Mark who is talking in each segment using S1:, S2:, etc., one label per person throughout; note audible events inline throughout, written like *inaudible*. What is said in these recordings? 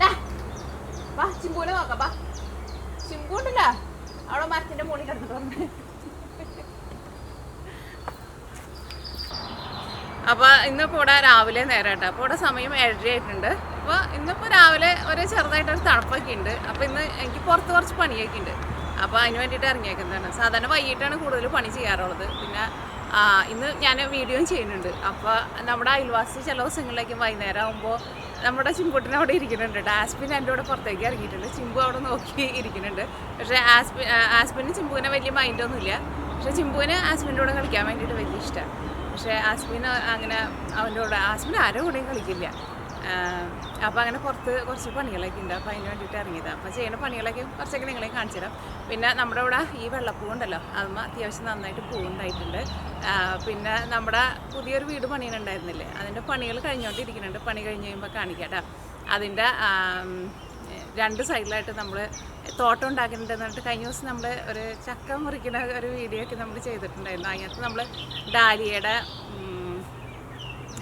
S1: ദാ, വാ ചിമ്പൂനെ നോക്കാം വാ. ചിമ്പു ഉണ്ടല്ല. അവിടെ മരത്തിന്റെ മുകളിൽ കിടന്നിട്ടുണ്ട് അപ്പൊ ഇന്നിപ്പോ ഇവിടെ രാവിലെ നേരമായിട്ട് അപ്പൊ ഇവിടെ സമയം ഏഴര ആയിട്ടുണ്ട്. അപ്പൊ ഇന്നിപ്പോ രാവിലെ ഒരു ചെറുതായിട്ടൊരു തണുപ്പൊക്കെ ഉണ്ട്. അപ്പൊ ഇന്ന് എനിക്ക് പുറത്ത് കുറച്ച് പണിയൊക്കെ ഉണ്ട്. അപ്പൊ അതിന് വേണ്ടിയിട്ട് ഇറങ്ങിയേക്കുന്നതാണ്. സാധാരണ വൈകിട്ടാണ് കൂടുതൽ പണി ചെയ്യാറുള്ളത്. പിന്നെ ഇന്ന് ഞാൻ വീഡിയോയും ചെയ്യുന്നുണ്ട്. അപ്പോൾ നമ്മുടെ അയൽവാസി ചില ദിവസങ്ങളിലേക്ക് വൈകുന്നേരം ആകുമ്പോൾ നമ്മുടെ ചിമ്പുട്ടിന് അവിടെ ഇരിക്കുന്നുണ്ട്. ആസ്പിൻ എന്റെ കൂടെ പുറത്തേക്ക് ഇറങ്ങിയിട്ടുണ്ട്. ചിമ്പു അവിടെ നോക്കി ഇരിക്കുന്നുണ്ട്. പക്ഷേ ആസ്പിൻ ആസ്പിന് ചിമ്പുവിനെ വലിയ മൈൻഡൊന്നുമില്ല പക്ഷേ ചിമ്പുവിന് ആസ്പിന്റെ കൂടെ കളിക്കാൻ വേണ്ടിയിട്ട് വലിയ ഇഷ്ടമാണ് പക്ഷേ ആസ്മിന് അങ്ങനെ അവന്റെ കൂടെ ആസ്പിൻ ആരും കൂടെയും കളിക്കില്ല. അപ്പോൾ അങ്ങനെ പുറത്ത് കുറച്ച് പണികളൊക്കെ ഉണ്ട്. അപ്പോൾ അതിന് വേണ്ടിയിട്ട് ഇറങ്ങിയത്. അപ്പോൾ ചെയ്യുന്ന പണികളൊക്കെ കുറച്ചൊക്കെ നിങ്ങളെ കാണിച്ചു തരാം. പിന്നെ നമ്മുടെ ഇവിടെ ഈ വെള്ളപ്പൂ ഉണ്ടല്ലോ അതുമ്മ അത്യാവശ്യം നന്നായിട്ട് പൂവുണ്ടായിട്ടുണ്ട് പിന്നെ നമ്മുടെ പുതിയൊരു വീട് പണിയുന്നുണ്ടായിരുന്നില്ലേ അതിന്റെ പണികൾ കഴിഞ്ഞുകൊണ്ടിരിക്കുന്നുണ്ട് പണി കഴിഞ്ഞ് കഴിയുമ്പോൾ കാണിക്കാം കേട്ടോ അതിന്റെ രണ്ട് സൈഡിലായിട്ട് നമ്മൾ തോട്ടം ഉണ്ടാക്കുന്നുണ്ട് എന്നിട്ട് കഴിഞ്ഞ ദിവസം നമ്മൾ ഒരു ചക്ക മുറിക്കുന്ന ഒരു വീഡിയോ ഒക്കെ നമ്മൾ ചെയ്തിട്ടുണ്ടായിരുന്നു. അതിനകത്ത് നമ്മൾ ഡാലിയയുടെ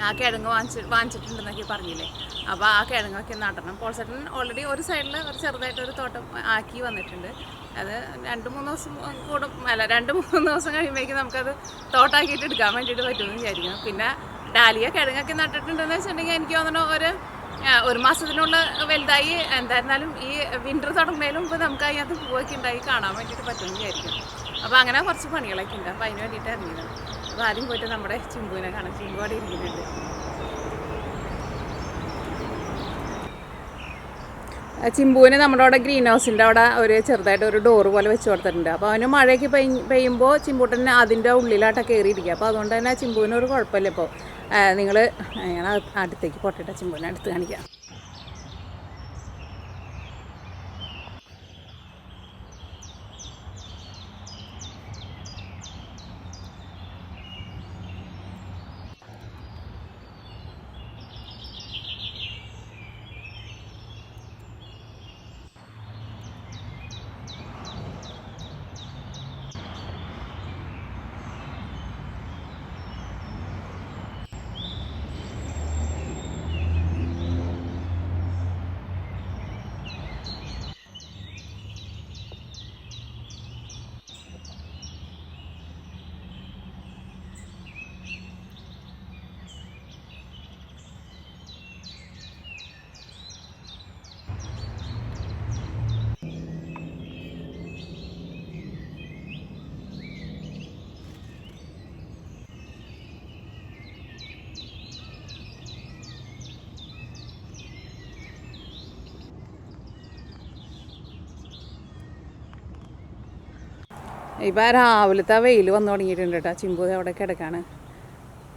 S1: ആ കിഴങ്ങ് വാങ്ങിച്ച് വാങ്ങിച്ചിട്ടുണ്ടെന്നൊക്കെ പറഞ്ഞില്ലേ? അപ്പോൾ ആ കിഴങ്ങൊക്കെ നടണം പോൾസെറ്റൻ ഓൾറെഡി ഒരു സൈഡിൽ ഒരു ചെറുതായിട്ടൊരു തോട്ടം ആക്കി വന്നിട്ടുണ്ട്. അത് രണ്ട് മൂന്ന് ദിവസം കൂടും. അല്ല രണ്ട് മൂന്ന് ദിവസം കഴിയുമ്പോഴേക്കും നമുക്കത് തോട്ടാക്കിയിട്ട് എടുക്കാൻ വേണ്ടിയിട്ട് പറ്റുമെന്ന് വിചാരിക്കണം പിന്നെ ഡാലിയ കിഴങ്ങൊക്കെ നട്ടിട്ടുണ്ടെന്ന് വെച്ചിട്ടുണ്ടെങ്കിൽ എനിക്ക് തോന്നുന്നു ഒരു ഒരു മാസത്തിനുള്ള വലുതായി എന്തായിരുന്നാലും ഈ വിന്റർ തുടങ്ങുന്നതിലും ഇപ്പോൾ നമുക്ക് അതിനകത്ത് പൂവൊക്കെ ഉണ്ടായി കാണാൻ വേണ്ടിയിട്ട് പറ്റുമെന്ന് വിചാരിക്കും അപ്പോൾ അങ്ങനെ കുറച്ച് പണികളൊക്കെ ഉണ്ട്. അപ്പോൾ അതിന് വേണ്ടിയിട്ട് ഇറങ്ങിയതാണ്. അപ്പോൾ ആദ്യം പോയിട്ട് നമ്മുടെ ചിമ്പുവിനെ കാണാം ചിമ്പു ഇരിക്കുന്നുണ്ട്. ചിമ്പുവിന് നമ്മുടെ അവിടെ ഗ്രീൻ ഹൗസിന്റെ അവിടെ ഒരു ചെറുതായിട്ട് ഒരു ഡോറ് പോലെ വെച്ച് കൊടുത്തിട്ടുണ്ട്. അപ്പോൾ അവന് മഴയൊക്കെ പെയ് പെയ്യുമ്പോൾ ചിമ്പൂട്ടന് അതിന്റെ ഉള്ളിലാട്ടൊക്കെ കയറിയിരിക്കുക. അപ്പോൾ അതുകൊണ്ട് തന്നെ ചിമ്പുവിന് ഒരു കുഴപ്പമില്ല ഇപ്പോൾ. നിങ്ങൾ ഞാൻ അടുത്തേക്ക് പൊട്ടിട്ട. ചിമ്പുവിനെ അടുത്ത് കാണിക്കാം. ഇപ്പോൾ രാവിലത്തെ വെയിൽ വന്നു തുടങ്ങിയിട്ടുണ്ട് കേട്ടോ. ചിമ്പു അവിടെ കിടക്കാണ്.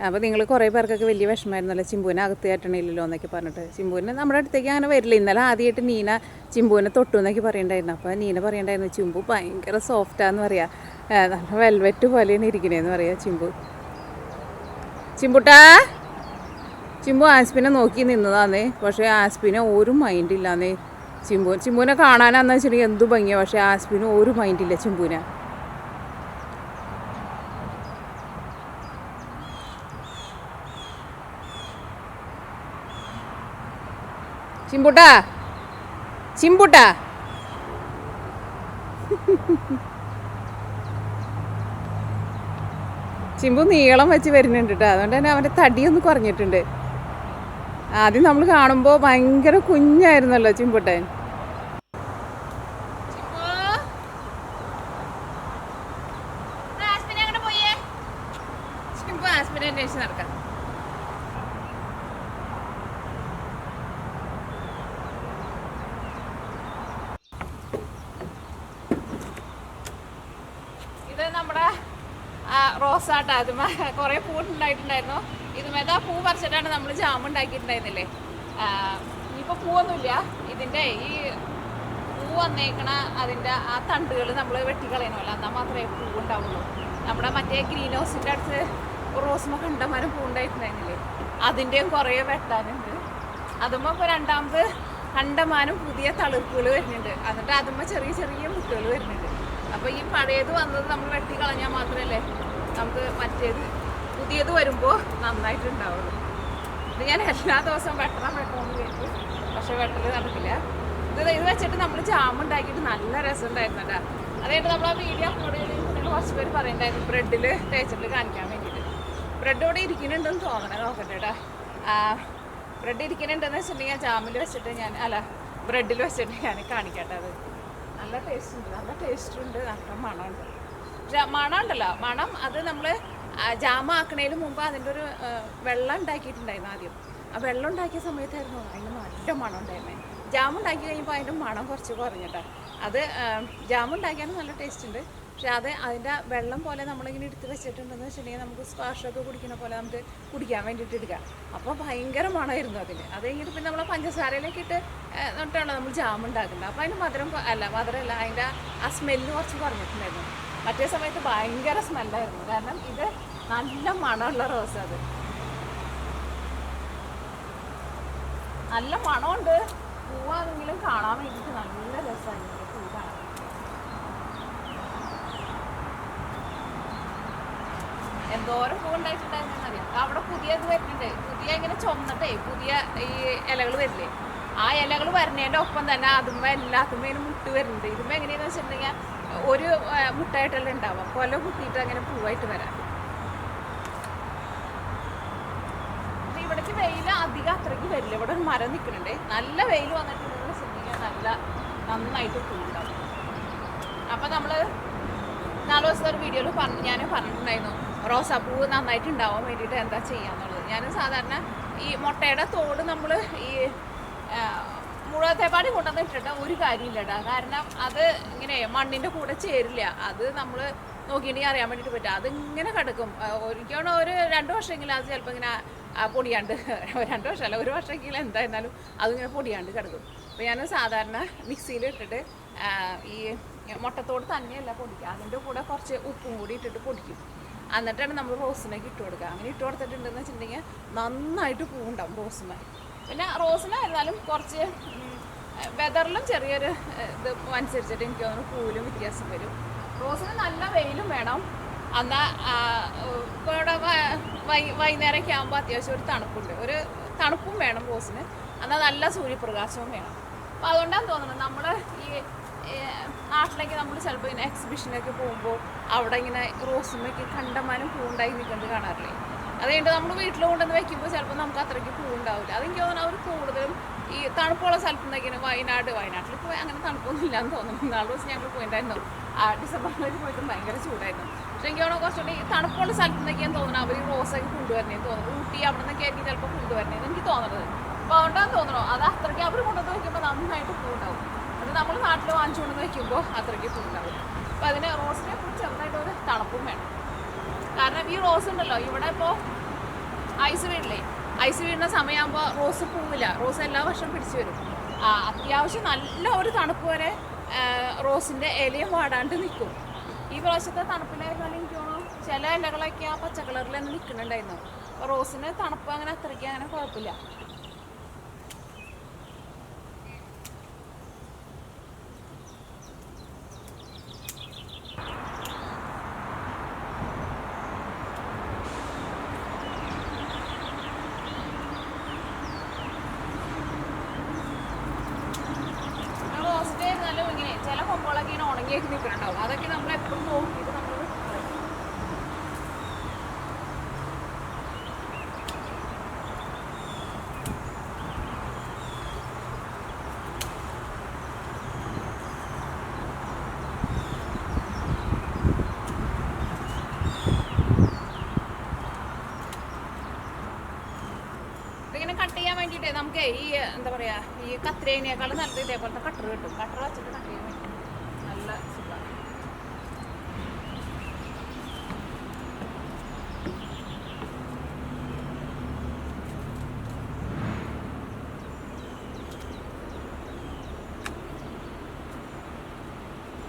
S1: അപ്പോൾ നിങ്ങൾ കുറേ പേർക്കൊക്കെ വലിയ വിഷമമായിരുന്നല്ലോ ചിമ്പുവിനെ അകത്ത് കയറ്റണില്ലല്ലോ എന്നൊക്കെ പറഞ്ഞിട്ട്. ചിമ്പുവിനെ നമ്മുടെ അടുത്തേക്ക് അങ്ങനെ വരില്ല. ഇന്നലെ ആദ്യമായിട്ട് നീന ചിമ്പുവിനെ തൊട്ടു എന്നൊക്കെ പറയണ്ടായിരുന്നു. അപ്പോൾ നീന പറയണ്ടായിരുന്നു ചിമ്പു ഭയങ്കര സോഫ്റ്റാന്ന് പറയാ. നല്ല വെൽവെറ്റ് പോലെയാണ് ഇരിക്കണേന്ന് പറയാം ചിമ്പു. ചിമ്പുട്ടാ ചിമ്പു ആസ്പിനെ നോക്കി നിന്നതാന്നേ. പക്ഷേ ആസ്പിനെ ഒരു മൈൻഡ് ഇല്ലാന്നേ. ചിമ്പു ചിമ്പുവിനെ കാണാനാന്ന് വെച്ചിട്ടുണ്ടെങ്കിൽ എന്തു ഭംഗിയാണ് പക്ഷേ ആസ്പിന് ഒരു മൈൻഡില്ല ചിമ്പുവിനെ. ചിമ്പുട്ടാ? ചിമ്പുട്ടാ? ചിമ്പു നീളം വെച്ച് വരുന്നുണ്ട് കേട്ടോ അതുകൊണ്ട് തന്നെ അവന്റെ തടിയൊന്ന് കുറഞ്ഞിട്ടുണ്ട്. ആദ്യം നമ്മൾ കാണുമ്പോൾ ഭയങ്കര കുഞ്ഞായിരുന്നല്ലോ ചിമ്പുട്ടൻ. ചിമ്പു? അന്വേഷിച്ച് നടക്കാം ഇത് നമ്മുടെ ആ, റോസാട്ട അത് കുറേ ഇത് ഇതുമേതാ പൂ പറിച്ചിട്ടാണ് നമ്മൾ ജാം ഉണ്ടാക്കിയിട്ടുണ്ടായിരുന്നില്ലേ ഇനിയിപ്പോൾ പൂവൊന്നുമില്ല. ഇതിന്റെ ഈ പൂ വന്നേക്കണ അതിന്റെ ആ തണ്ടുകൾ നമ്മൾ വെട്ടിക്കളയണമല്ലോ. എന്നാൽ മാത്രമേ പൂ ഉണ്ടാവുള്ളൂ നമ്മുടെ മറ്റേ ഗ്രീൻ ഹൗസിന്റെ അടുത്ത് റോസ്മ കണ്ടമാനം പൂ ഉണ്ടായിട്ടുണ്ടായിരുന്നില്ലേ അതിന്റെയും കുറേ വെട്ടാനുണ്ട്. അതുമ്പോൾ ഇപ്പോൾ രണ്ടാമത് കണ്ടമാനം പുതിയ തളിർപ്പുകൾ വരുന്നുണ്ട്. എന്നിട്ട് അതുമ്പോൾ ചെറിയ ചെറിയ മുട്ടുകൾ വരുന്നുണ്ട്. അപ്പോൾ ഈ പഴയത് വന്നത് നമ്മൾ വെട്ടി കളഞ്ഞാൽ മാത്രമല്ലേ നമുക്ക് മറ്റേത് പുതിയത് വരുമ്പോൾ നന്നായിട്ടുണ്ടാവുള്ളൂ. ഇത് ഞാൻ എല്ലാ ദിവസവും വെട്ടണം വെട്ടണമെന്ന് കേട്ടു പക്ഷെ വെട്ടൽ നടക്കില്ല. ഇത് ഇത് വെച്ചിട്ട് നമ്മൾ ജാം ഉണ്ടാക്കിയിട്ട് നല്ല രസം കേട്ടോ അതായത് നമ്മൾ ആ വീഡിയോ അപ്ലോഡ് ചെയ്ത് നിങ്ങൾ കുറച്ച് പേര് പറയുന്നുണ്ടായിരുന്നു ബ്രെഡിൽ തേച്ചിട്ട് കാണിക്കാൻ വേണ്ടിയിട്ട്. ബ്രെഡ് ഇവിടെ ഇരിക്കുന്നുണ്ടെന്ന് തോന്നണേ നോക്കട്ടെ കേട്ടോ ബ്രെഡ് ഇരിക്കുന്നുണ്ടെന്ന് വെച്ചിട്ടുണ്ടെങ്കിൽ ജാമിൽ വെച്ചിട്ട് ഞാൻ അല്ല ബ്രെഡിൽ വെച്ചിട്ട് ഞാൻ കാണിക്കട്ടെ അത്. നല്ല ടേസ്റ്റ് ഉണ്ട് നല്ല ടേസ്റ്റ് ഉണ്ട്. നല്ല മണമുണ്ട്. മണം ഉണ്ടല്ലോ മണം അത് നമ്മൾ ജാമ ആക്കണേന് മുമ്പ് അതിന്റെ ഒരു വെള്ളം ഉണ്ടാക്കിയിട്ടുണ്ടായിരുന്നു ആദ്യം. ആ വെള്ളം ഉണ്ടാക്കിയ സമയത്തായിരുന്നു അതിന് നല്ല മണം ഉണ്ടായിരുന്നത് ജാം ഉണ്ടാക്കി കഴിയുമ്പോൾ അതിന്റെ മണം കുറച്ച് കുറഞ്ഞിട്ടാ. അത് ജാം ഉണ്ടാക്കിയാലും നല്ല ടേസ്റ്റ് ഉണ്ട് പക്ഷെ അത് അതിന്റെ വെള്ളം പോലെ നമ്മളിങ്ങനെ എടുത്ത് വെച്ചിട്ടുണ്ടെന്ന് വെച്ചിട്ടുണ്ടെങ്കിൽ നമുക്ക് സ്ക്വാഷൊക്കെ കുടിക്കുന്ന പോലെ നമുക്ക് കുടിക്കാൻ വേണ്ടിയിട്ട് എടുക്കാം. അപ്പോൾ ഭയങ്കര മണമായിരുന്നു അതിന്. അത് കഴിഞ്ഞിട്ട് പിന്നെ നമ്മളെ പഞ്ചസാരയിലേക്ക് ഇട്ട് എന്നിട്ടാണ് നമ്മൾ ജാം ഉണ്ടാക്കുന്നത് അപ്പോൾ അതിന് മധുരം അല്ല മധുരമല്ല അതിന്റെ ആ സ്മെല്ല് കുറച്ച് കുറഞ്ഞിട്ടുണ്ടായിരുന്നു. മറ്റേ സമയത്ത് ഭയങ്കര സ്മെല്ലായിരുന്നു. കാരണം ഇത് നല്ല മണമുള്ള റോസ് അത്. നല്ല മണമുണ്ട്. പൂവാണെങ്കിലും കാണാൻ വേണ്ടിയിട്ട് നല്ല രസമായിരുന്നു എന്തോരം പൂ ഉണ്ടായിട്ടുണ്ടായിരുന്നറിയാം അവിടെ പുതിയത് വരുന്നുണ്ട്. പുതിയ ഇങ്ങനെ ചുമന്നിട്ടേ പുതിയ ഈ ഇലകൾ വരില്ലേ? ആ ഇലകൾ വരുന്നതിന്റെ ഒപ്പം തന്നെ അതുമ്മ എല്ലാത്തുമ്മേനും മുട്ട് വരുന്നുണ്ട്. ഇതുമ്മ എങ്ങനെയാന്ന് വെച്ചിട്ടുണ്ടെങ്കിൽ ഒരു മുട്ടായിട്ടല്ല ഉണ്ടാവാം കൊല കുത്തിയിട്ട് അങ്ങനെ പൂവായിട്ട് വരാം. ഇവിടേക്ക് വെയിൽ അധികം അത്രയ്ക്ക് വരില്ല. ഇവിടെ ഒരു മരം നിൽക്കുന്നുണ്ട്. നല്ല വെയിൽ വന്നിട്ടുണ്ടെങ്കിൽ വെച്ചിട്ടുണ്ടെങ്കിൽ നല്ല നന്നായിട്ട് പൂണ്ടാവും അപ്പം നമ്മൾ നാല് ദിവസത്തെ ഒരു വീഡിയോയിൽ പറഞ്ഞു ഞാൻ പറഞ്ഞിട്ടുണ്ടായിരുന്നു. റോസാപ്പൂവ് നന്നായിട്ട് ഉണ്ടാവാൻ വേണ്ടിയിട്ട് എന്താ ചെയ്യാന്നുള്ളത്. ഞാൻ സാധാരണ ഈ മുട്ടയുടെ തോട് നമ്മൾ ഈ ആ, മുഴുവത്തേപ്പാടി കൊണ്ടുവന്ന് ഇട്ടിട്ട് ഒരു കാര്യമില്ലടാ. കാരണം അത് ഇങ്ങനെ മണ്ണിന്റെ കൂടെ ചേരില്ല. അത് നമ്മൾ നോക്കിയിട്ട് അറിയാൻ വേണ്ടിയിട്ട് പറ്റും. അതിങ്ങനെ കിടക്കും. ഒരിക്കണം ഒരു രണ്ട് വർഷമെങ്കിലും അത് ചിലപ്പോൾ ഇങ്ങനെ പൊടിയാണ്ട് *laughs* രണ്ട് വർഷമല്ല ഒരു വർഷമെങ്കിലും എന്തായിരുന്നാലും അതിങ്ങനെ പൊടിയാണ്ട് കിടക്കും. അപ്പോൾ ഞാൻ സാധാരണ മിക്സിയിൽ ഇട്ടിട്ട് ഈ മുട്ടത്തോട് തന്നെയല്ല പൊടിക്കുക. അതിന്റെ കൂടെ കുറച്ച് ഉപ്പും കൂടി ഇട്ടിട്ട് പൊടിക്കും. എന്നിട്ടാണ് നമ്മൾ റോസിനൊക്കെ ഇട്ട് കൊടുക്കുക. അങ്ങനെ ഇട്ട് കൊടുത്തിട്ടുണ്ടെന്ന് വെച്ചിട്ടുണ്ടെങ്കിൽ നന്നായിട്ട് പൂവുണ്ടാവും റോസിന് പിന്നെ റോസിനായിരുന്നാലും കുറച്ച് വെതറിലും ചെറിയൊരു ഇത് അനുസരിച്ചിട്ട് എനിക്ക് തോന്നുന്നു പൂവിലും വ്യത്യാസം വരും. റോസിന് നല്ല വെയിലും വേണം. എന്നാൽ ഇപ്പോൾ ഇവിടെ വൈകുന്നേരമൊക്കെ ആകുമ്പോൾ അത്യാവശ്യം ഒരു തണുപ്പുണ്ട്. ഒരു തണുപ്പും വേണം റോസിന്. എന്നാൽ നല്ല സൂര്യപ്രകാശവും വേണം. അപ്പോൾ അതുകൊണ്ടാണ് തോന്നുന്നത് നമ്മൾ ഈ നാട്ടിലേക്ക് നമ്മൾ ചിലപ്പോൾ ഇങ്ങനെ എക്സിബിഷനൊക്കെ പോകുമ്പോൾ അവിടെ ഇങ്ങനെ റോസുമൊക്കെ കണ്ടമാനം പൂണ്ടായി നിൽക്കുന്നത് കാണാറില്ലേ? അത് കഴിഞ്ഞിട്ട് നമ്മൾ വീട്ടിൽ കൊണ്ടുവന്ന് വയ്ക്കുമ്പോൾ ചിലപ്പോൾ നമുക്ക് അത്രയ്ക്ക് പൂവുണ്ടാവില്ല അതെനിക്ക് തോന്നുന്നു അവർ കൂടുതലും ഈ തണുപ്പുള്ള സ്ഥലത്ത് നിന്നൊക്കെ വയനാട്. വയനാട്ടിൽ പോയി അങ്ങനെ തണുപ്പൊന്നും ഇല്ലാന്ന് തോന്നുന്നു. നാല് ദിവസം ഞങ്ങൾ പോയിട്ടുണ്ടായിരുന്നു ആ ഡിസംബറിലേക്ക് പോയിട്ട് ഭയങ്കര ചൂടായിരുന്നു. പക്ഷേ എനിക്ക് തോന്നുന്നു കുറച്ചുകൂടി ഈ തണുപ്പുള്ള സ്ഥലത്ത് നിന്നൊക്കെയാണ് തോന്നുന്നത് അവർ ഈ റോസൊക്കെ കൊണ്ടുവരണേന്ന് തോന്നുന്നു. ഊട്ടി അവിടെ നിന്നൊക്കെ ആയിരിക്കും ചിലപ്പോൾ കൊണ്ടുവരണേന്ന് എനിക്ക് തോന്നുന്നത്. അപ്പോൾ അതുകൊണ്ടാണ് തോന്നുന്നു അത് അത്രയ്ക്ക് അവർ കൊണ്ടുവന്ന് വയ്ക്കുമ്പോൾ നന്നായിട്ട് പൂണ്ടാവും. അത് നമ്മൾ നാട്ടിൽ വാങ്ങിച്ചു കൊണ്ടുവന്ന് വയ്ക്കുമ്പോൾ അത്രയ്ക്ക് പൂണ്ടാവും. അപ്പോൾ അതിന് റോസിനെ കുറിച്ച് ചെറുതായിട്ട് ഒരു തണുപ്പും വേണം. കാരണം ഈ റോസ് ഉണ്ടല്ലോ ഇവിടെ ഇപ്പോൾ ഐസ് വീടില്ലേ? ഐസ് വീഴുന്ന സമയമാകുമ്പോൾ റോസ് പൂവില്ല. റോസ് എല്ലാ വർഷവും പിടിച്ചു വരും. അത്യാവശ്യം നല്ല ഒരു തണുപ്പ് വരെ റോസിന്റെ ഇലയും വാടാണ്ട് നിൽക്കും ഈ പ്രാവശ്യത്തെ തണുപ്പിലായിരുന്നാലും എനിക്ക് തോന്നുന്നു? ചില ഇലകളൊക്കെ ആ പച്ച കളറിൽ തന്നെ നിൽക്കുന്നുണ്ടായിരുന്നു. അപ്പോൾ റോസിന് തണുപ്പ് അങ്ങനെ അത്രയ്ക്ക് അങ്ങനെ കുഴപ്പമില്ല റോസ്റ്റ് ആയിരുന്നാലും ഇങ്ങനെ ചില കൊമ്പുകളൊക്കെ ഇങ്ങനെ ഉണങ്ങിയൊക്കെ നിൽക്കുന്നുണ്ടാവും അതൊക്കെ നമ്മൾ എപ്പോഴും നോക്കിയിട്ട് നമ്മൾ ഇതിങ്ങനെ കട്ട് ചെയ്യാൻ വേണ്ടിയിട്ട് നമുക്ക് ഈ എന്താ പറയാ ഈ കത്രേനേക്കാളും നല്ലത് ഇതേപോലത്തെ കട്ടർ കിട്ടും. കട്ടർ വെച്ചിട്ട് കട്ട് ചെയ്യാൻ നല്ല സുഖമാണ്.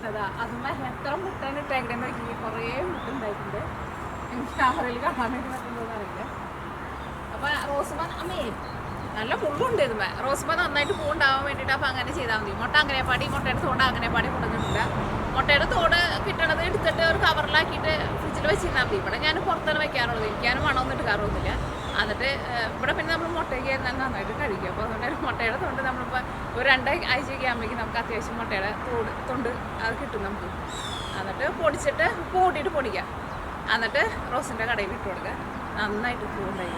S1: അതാ അതുമ്മ എത്ര മുട്ടാണ് ഇട്ടേക്കണേന്ന് നോക്കി കുറേ മുട്ടുണ്ടായിട്ടുണ്ട്. എനിക്ക് ക്യാമറയിൽ കാണാൻ വേണ്ടി പറ്റുന്നതെന്ന് അറിയില്ല. അപ്പൊ റോസ് അമ്മേ നല്ല മുള്ളുണ്ട് ഇതുമേ റോസ്മ നന്നായിട്ട് പൂണ്ടാവാൻ വേണ്ടിയിട്ട് അപ്പം അങ്ങനെ ചെയ്താൽ മതി. മുട്ട അങ്ങനെ പാടി മുട്ടയുടെ തോട് അങ്ങനെ പാടി കൊണ്ടുവന്നിട്ടില്ല മുട്ടയുടെ തോട് കിട്ടണത് എടുത്തിട്ട് ഒരു കവറിലാക്കിയിട്ട് ഫ്രിഡ്ജിൽ വെച്ചിരുന്നാൽ മതി. ഇവിടെ ഞാൻ പുറത്താണ് വെക്കാറുള്ളത്. എനിക്കാനും മണമൊന്നും എടുക്കാറൊന്നുമില്ല. എന്നിട്ട് ഇവിടെ പിന്നെ നമ്മൾ മുട്ടയ്ക്ക് തന്നെ നന്നായിട്ട് കഴിക്കും. അപ്പോൾ അതുകൊണ്ട് മുട്ടയുടെ തൊണ്ട് നമ്മളിപ്പോൾ ഒരു രണ്ട് ആഴ്ചയൊക്കെ ആകുമ്പോഴേക്കും നമുക്ക് അത്യാവശ്യം മുട്ടയുടെ തോട് തൊണ്ട് അത് കിട്ടും നമുക്ക്. എന്നിട്ട് പൊടിച്ചിട്ട് കൂട്ടിയിട്ട് പൊടിക്കാം. എന്നിട്ട് റോസിന്റെ കടയിൽ ഇട്ട് കൊടുക്കുക. നന്നായിട്ട് ഉപ്പ് ഉണ്ടായി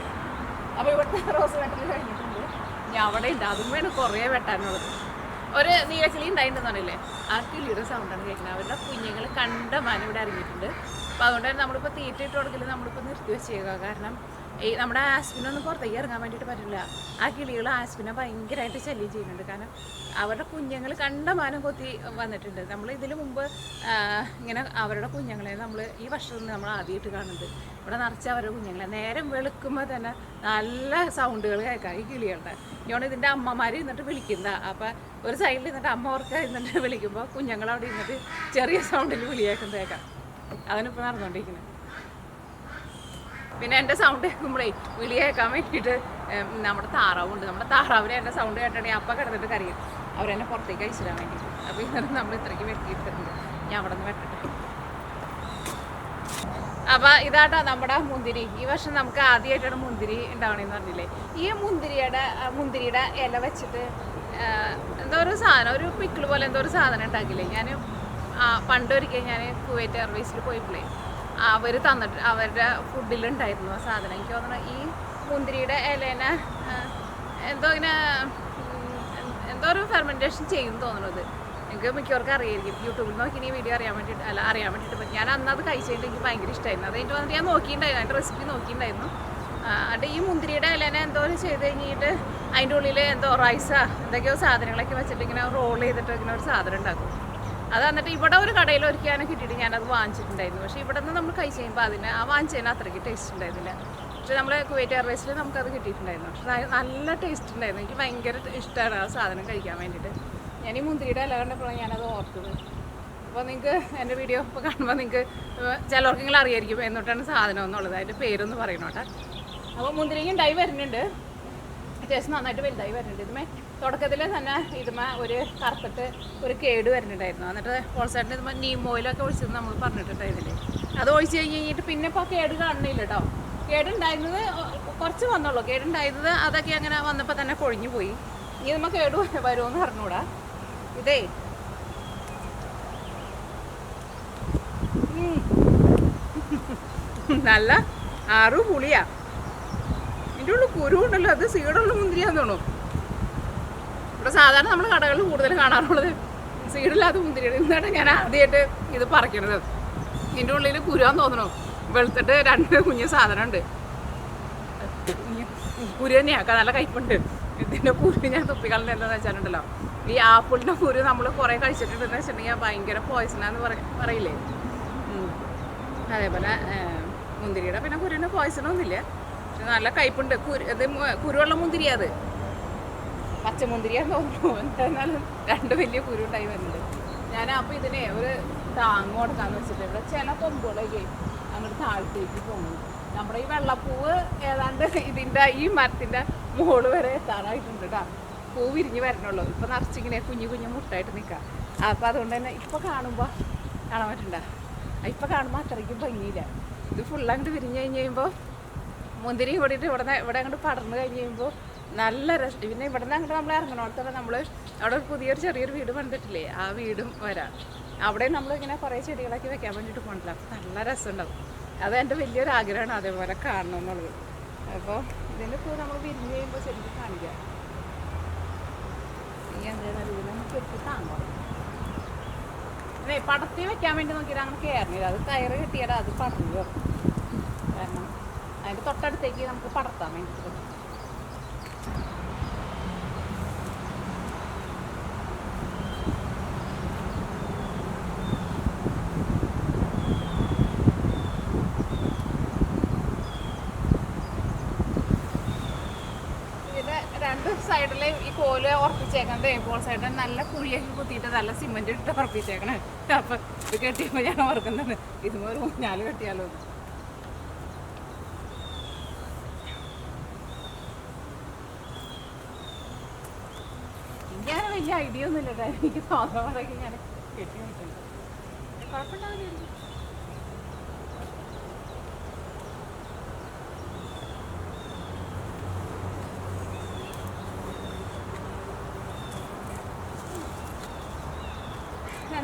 S1: അപ്പോൾ ഇവിടുത്തെ റോസ് കട്ടിൽ കഴിഞ്ഞിട്ടുണ്ട് ഞാൻ അവിടെ ഉണ്ട്. അതും വേണം കുറേ വെട്ടാനുള്ളത്. ഒരു നീലച്ചിലി ഉണ്ടായിട്ടുണ്ടെന്ന് പറഞ്ഞില്ലേ? ആ കിളിയുടെ സൗണ്ടാണ് കേൾക്കുന്നത്. അവരുടെ കുഞ്ഞുങ്ങൾ കണ്ടമാനം ഇവിടെ ഇറങ്ങിയിട്ടുണ്ട്. അപ്പോൾ അതുകൊണ്ട് തന്നെ നമ്മളിപ്പോൾ തീറ്റ ഇട്ട് കൊടുക്കൽ നമ്മളിപ്പോൾ നിർത്തി വെച്ചേക്കുക കാരണം ഈ നമ്മുടെ ആസ്പിനൊന്നും പുറത്തേക്ക് ഇറങ്ങാൻ വേണ്ടിയിട്ട് പറ്റില്ല. ആ കിളികൾ ആസ്പിനെ ഭയങ്കരമായിട്ട് ശല്യം ചെയ്യുന്നുണ്ട്. കാരണം അവരുടെ കുഞ്ഞുങ്ങൾ കണ്ടമാനം കൊത്തി വന്നിട്ടുണ്ട്. നമ്മൾ ഇതിനു മുമ്പ് ഇങ്ങനെ അവരുടെ കുഞ്ഞുങ്ങളെ നമ്മൾ ഈ വർഷം നമ്മൾ ആദ്യമായിട്ട് കാണുന്നത്. ഇവിടെ നിറച്ച അവരുടെ കുഞ്ഞുങ്ങളെ നേരം വെളുക്കുമ്പോൾ തന്നെ നല്ല സൗണ്ടുകൾ കേൾക്കാം ഈ കിളികളുടെ. ഇവണ് ഇതിന്റെ അമ്മമാർ ഇന്നിട്ട് വിളിക്കുന്ന. അപ്പം ഒരു സൈഡിൽ ഇന്നിട്ട് അമ്മ ഓർക്ക ഇന്നിട്ട് വിളിക്കുമ്പോൾ കുഞ്ഞുങ്ങൾ അവിടെ ഇരുന്നിട്ട് ചെറിയ സൗണ്ടിൽ വിളിയേക്കുന്നത് കേൾക്കാം അതിനിപ്പോൾ നടന്നുകൊണ്ടിരിക്കുന്നത് പിന്നെ എന്റെ സൗണ്ട് കേൾക്കുമ്പോഴേ വിളി കേൾക്കാൻ വേണ്ടിയിട്ട് നമ്മുടെ താറാവുണ്ട് നമ്മുടെ താറാവിനെ എന്റെ സൗണ്ട് കേട്ടിട്ടുണ്ടെങ്കിൽ അപ്പം കിടന്നിട്ട് കരയും. അവരെന്നെ പുറത്തേക്ക് അയച്ചിടാൻ വേണ്ടിയിട്ട്. അപ്പോൾ ഇന്നലെ നമ്മൾ ഇത്രയ്ക്ക് വെട്ടിയിട്ടുണ്ട് ഞാൻ അവിടെ നിന്ന് വെട്ടട്ടെ. അപ്പോൾ ഇതാട്ടോ നമ്മുടെ മുന്തിരി. ഈ വർഷം നമുക്ക് ആദ്യമായിട്ടാണ് മുന്തിരി ഉണ്ടാവണമെന്ന് പറഞ്ഞില്ലേ? ഈ മുന്തിരിയുടെ മുന്തിരിയുടെ ഇല വെച്ചിട്ട് എന്തോ ഒരു സാധനം ഒരു പിക്കിൾ പോലെ എന്തോ ഒരു സാധനം ഉണ്ടാക്കില്ലേ? ഞാൻ പണ്ടൊരിക്കൽ ഞാൻ കുവൈറ്റ് എയർവേസിൽ പോയിപ്പോളേ അവർ തന്നിട്ട് അവരുടെ ഫുഡിലുണ്ടായിരുന്നു ആ സാധനം. എനിക്ക് തോന്നുന്നു ഈ മുന്തിരിയുടെ ഇലേനെ എന്തോ ഇങ്ങനെ എന്തോ ഒരു ഫെർമെന്റേഷൻ ചെയ്യും തോന്നുന്നത് എനിക്ക് മിക്കവർക്കും അറിയായിരിക്കും. യൂട്യൂബിൽ നോക്കി ഈ വീഡിയോ അറിയാൻ വേണ്ടിയിട്ട് അല്ല അറിയാൻ വേണ്ടിയിട്ട് പറ്റും. ഞാൻ അന്ന് അത് കഴിച്ചതിന്റെ എനിക്ക് ഭയങ്കര ഇഷ്ടമായിരുന്നു അത് എനിക്ക് വന്നിട്ട് ഞാൻ നോക്കിയിട്ടുണ്ടായിരുന്നു. അതിന്റെ റെസിപ്പി നോക്കിയിട്ടുണ്ടായിരുന്നു. എന്നിട്ട് ഈ മുന്തിരിയുടെ ഇലനെ എന്തോ ചെയ്ത് കഴിഞ്ഞിട്ട് അതിന്റെ ഉള്ളിൽ എന്തോ റൈസാ എന്തൊക്കെയോ സാധനങ്ങളൊക്കെ വെച്ചിട്ട് ഇങ്ങനെ റോൾ ചെയ്തിട്ട് ഇങ്ങനെ ഒരു സാധനം ഉണ്ടാക്കും. അത് എന്നിട്ട് ഇവിടെ ഒരു കടയിൽ ഒരുക്കാനൊക്കെ കിട്ടിയിട്ട് ഞാനത് വാങ്ങിച്ചിട്ടുണ്ടായിരുന്നു. പക്ഷേ ഇവിടെ നിന്ന് നമ്മൾ കഴിച്ച് കഴിയുമ്പോൾ അതിന് ആ വാങ്ങിച്ചതിന് അത്രയ്ക്ക് ടേസ്റ്റ് ഉണ്ടായിരുന്നില്ല. പക്ഷേ നമ്മൾ കുവൈറ്റ് എയർവേസിൽ നമുക്കത് കിട്ടിയിട്ടുണ്ടായിരുന്നു. പക്ഷേ അത് നല്ല ടേസ്റ്റ് ഉണ്ടായിരുന്നു. എനിക്ക് ഭയങ്കര ഇഷ്ടമാണ് ആ സാധനം കഴിക്കാൻ വേണ്ടിയിട്ട്. ഞാൻ ഈ മുന്തിരിയുടെ ഇല കണ്ടപ്പോഴാണ് ഞാനത് ഓർത്തത്. അപ്പോൾ നിങ്ങൾക്ക് എന്റെ വീഡിയോ ഇപ്പോൾ കാണുമ്പോൾ നിങ്ങൾക്ക് ചിലർക്കെങ്കിലും അറിയായിരിക്കും എന്നിട്ടാണ് സാധനം എന്നുള്ളത്. അതിന്റെ പേരൊന്ന് പറയണോട്ടെ അപ്പോൾ മുന്തിരിങ്ങ ഉണ്ടായി വരുന്നുണ്ട്. അത്യാവശ്യം നന്നായിട്ട് വലുതായി വരുന്നുണ്ട്. ഇതുമേ തുടക്കത്തിൽ തന്നെ ഇതുമേ ഒരു കറുത്തിട്ട് ഒരു കേട് വരുന്നുണ്ടായിരുന്നു. എന്നിട്ട് ഹോൾസൈഡിന് ഇതുമ്പോൾ നീം ഓയിലൊക്കെ ഒഴിച്ചത് നമ്മൾ പറഞ്ഞിട്ടുണ്ടായിരുന്നില്ലേ അത് ഒഴിച്ച് കഴിഞ്ഞ് കഴിഞ്ഞിട്ട് പിന്നെ ഇപ്പോൾ കേട് കാണുന്നില്ല കേട്ടോ. കേടുണ്ടായിരുന്നത് കുറച്ച് വന്നുള്ളൂ. കേടുണ്ടായിരുന്നത് അതൊക്കെ അങ്ങനെ വന്നപ്പോൾ തന്നെ കൊഴിഞ്ഞു പോയി. ഇനി നമ്മൾ കേട് വരുമെന്ന് പറഞ്ഞുകൂടാ ഇതേ. നല്ല ആറു പുളിയാ. ഇതിന്റെ ഉള്ളിൽ കുരു ഉണ്ടല്ലോ അത് സീഡുള്ള മുന്തിരിയാന്ന് തോന്നുന്നു. ഇവിടെ സാധാരണ നമ്മൾ കടകളിൽ കൂടുതൽ കാണാറുള്ളത് സീഡില്ലാത്ത മുന്തിരിയാണ്. ഇന്നാണ് ഞാൻ ആദ്യമായിട്ട് ഇത് പറിക്കണത്. ഇതിന്റെ ഉള്ളിൽ കുരുവാന്ന് തോന്നണു വെളുത്തിട്ട് രണ്ട് കുഞ്ഞു സാധനമുണ്ട്. കുരു തന്നെയാക്കാം നല്ല കയ്പുണ്ട് ഇതിന്റെ കുരു ഞാൻ തുപ്പിക്കളഞ്ഞ എന്താണെന്ന് വെച്ചാലുണ്ടല്ലോ. ഈ ആപ്പിളിന്റെ കുരു നമ്മൾ കുറേ കഴിച്ചിട്ടുണ്ടെന്ന് വെച്ചിട്ടുണ്ടെങ്കിൽ ഭയങ്കര പോയ്സണാന്ന് പറ പറയില്ലേ. അതേപോലെ മുന്തിരിയുടെ പിന്നെ കുരുവിന് പോയിസണൊന്നുമില്ല പക്ഷെ നല്ല കയ്പുണ്ട് കുരു ഇത് കുരുവുള്ള മുന്തിരിയാ അത്. പച്ചമുന്തിരിയാന്ന് തോന്നുന്നു. എന്തായിരുന്നാലും രണ്ട് വലിയ കുരു ഉണ്ടായി വരുന്നുണ്ട് ഞാൻ അപ്പോൾ ഇതിനെ ഒരു താങ്ങ് കൊടുക്കാന്ന് വെച്ചിട്ട് ഇവിടെ ചില കൊമ്പുകളൊക്കെ അങ്ങോട്ട് താഴ്ത്തേക്ക് പോകുന്നു. നമ്മുടെ ഈ വെള്ളപ്പൂവ് ഏതാണ്ട് ഇതിന്റെ ഈ മരത്തിന്റെ മുകൾ വരെ എത്താറായിട്ടുണ്ട് കേട്ടോ പൂ വിരിഞ്ഞ് വരണുള്ളൂ. ഇപ്പം നിറച്ചിങ്ങനെ കുഞ്ഞു കുഞ്ഞു മുട്ടായിട്ട് നിൽക്കാം അപ്പോൾ അതുകൊണ്ട് തന്നെ ഇപ്പം കാണുമ്പോൾ കാണാൻ പറ്റണ്ട. ഇപ്പം കാണുമ്പോൾ അത്രയ്ക്കും ഭംഗിയില്ല. ഇത് ഫുൾ അങ്ങോട്ട് വിരിഞ്ഞ് കഴിഞ്ഞ് കഴിയുമ്പോൾ മുന്തിരി കൂടിയിട്ട് ഇവിടെ ഇവിടെ അങ്ങോട്ട് പടർന്നു കഴിഞ്ഞ് കഴിയുമ്പോൾ നല്ല രസം പിന്നെ ഇവിടെ നിന്ന് അങ്ങോട്ട് നമ്മൾ ഇറങ്ങണോടത്തോടെ നമ്മൾ അവിടെ ഒരു പുതിയൊരു ചെറിയൊരു വീട് പണിതിട്ടില്ലേ? ആ വീടും വരാം. അവിടെ നമ്മൾ ഇങ്ങനെ കുറേ ചെടികളൊക്കെ വെക്കാൻ വേണ്ടിയിട്ട് പോകണ്ടല്ലോ അപ്പം നല്ല രസമുണ്ടാവും അത് എന്റെ വലിയൊരു ആഗ്രഹമാണ് അതേപോലെ കാണണം എന്നുള്ളത് അപ്പോൾ ഇതിന്റെ നമ്മൾ വിരിഞ്ഞ് കഴിയുമ്പോൾ ശരിക്കും കാണിക്കാം. ഈ എന്തെങ്കിലും നമുക്ക് ശരിക്കും അതെ പടത്തി വെക്കാൻ വേണ്ടി നോക്കിയിട്ട് അങ്ങനെ കയറിയത് അത് കയറ് കിട്ടിയാൽ അത് പടർന്നു കാരണം അതിന്റെ തൊട്ടടുത്തേക്ക് നമുക്ക് പടർത്താൻ വേണ്ടിയിട്ട് പറ്റും ഇതിന്റെ രണ്ട് സൈഡിലെ ഈ കോൽ ഉറപ്പിച്ചേക്കണത് ഇപ്പോൾ സൈഡ് നല്ല കുഴിയൊക്കെ കുത്തിയിട്ട് നല്ല സിമെന്റ് ഇട്ട് ഉറപ്പിച്ചേക്കണേ. അപ്പൊ ഇത് കെട്ടിയപ്പോ ഞാൻ ഓർക്കുന്നത് ഇതും ഒരു ഊഞ്ഞാൽ കെട്ടിയാലോ. എനിക്കങ്ങനെ വലിയ ഐഡിയ ഒന്നുമില്ല എനിക്ക് തോന്നുമ്പോഴൊക്കെ ഞാൻ കെട്ടി നിൽക്കുന്നത് കുഴപ്പമുണ്ടാവില്ല